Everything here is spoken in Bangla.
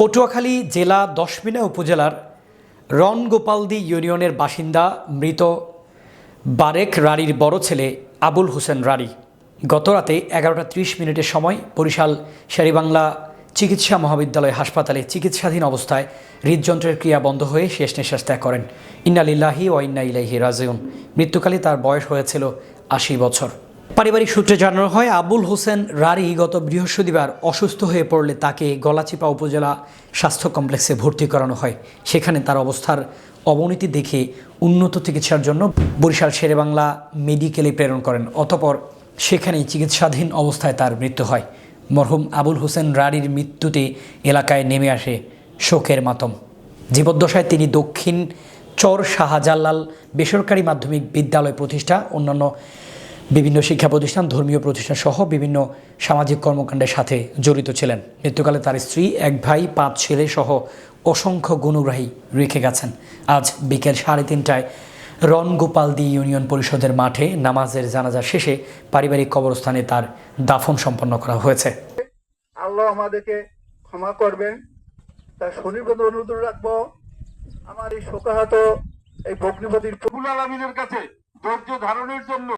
পটুয়াখালী জেলা দশমিনা উপজেলার রনগোপালদি ইউনিয়নের বাসিন্দা মৃত বারেক রাড়ির বড় ছেলে আবুল হোসেন রাড়ি গতরাতে এগারোটা ত্রিশ মিনিটের সময় বরিশাল শেরিবাংলা চিকিৎসা মহাবিদ্যালয় হাসপাতালে চিকিৎসাধীন অবস্থায় হৃদযন্ত্রের ক্রিয়া বন্ধ হয়ে শেষ নিঃশ্বাস ত্যাগ করেন। ইন্নালিল্লাহি ও ইন্না ইলাইহি রাজিউন। মৃত্যুকালে তার বয়স হয়েছিল আশি বছর। পারিবারিক সূত্রে জানানো হয়, আবুল হোসেন রারি গত বৃহস্পতিবার অসুস্থ হয়ে পড়লে তাকে গলাচিপা উপজেলা স্বাস্থ্য কমপ্লেক্সে ভর্তি করানো হয়। সেখানে তার অবস্থার অবনতি দেখে উন্নত চিকিৎসার জন্য বরিশাল শেরেবাংলা মেডিকেলে প্রেরণ করেন। অতপর সেখানেই চিকিৎসাধীন অবস্থায় তার মৃত্যু হয়। মরহুম আবুল হোসেন রারির মৃত্যুতে এলাকায় নেমে আসে শোকের মাতম। জীবদ্দশায় তিনি দক্ষিণ চর শাহজালাল বেসরকারি মাধ্যমিক বিদ্যালয় প্রতিষ্ঠা, অন্যান্য বিভিন্ন শিক্ষা প্রতিষ্ঠান ধর্মীয় প্রতিষ্ঠান সহ বিভিন্ন সামাজিক কর্মকাণ্ডের সাথে জড়িত ছিলেন। মৃত্যুকালে তার স্ত্রী এক ভাই পাঁচ ছেলে সহ অসংখ্য গুণগ্রাহী রেখে গেছেন। আজ বিকেল সাড়ে তিনটায় রনগোপালদি ইউনিয়ন পরিষদের মাঠে নামাজের জানাজা শেষে পারিবারিক কবরস্থানে তার দাফন সম্পন্ন করা হয়েছে। আল্লাহ আমাদেরকে ক্ষমা করবেন। তার শনির্বন্ধ অনুরোধ রাখব। আমার এই শোকাহত এই ভগ্নিপতির রব্বুল আলমিনের কাছে ধৈর্য ধারণের জন্য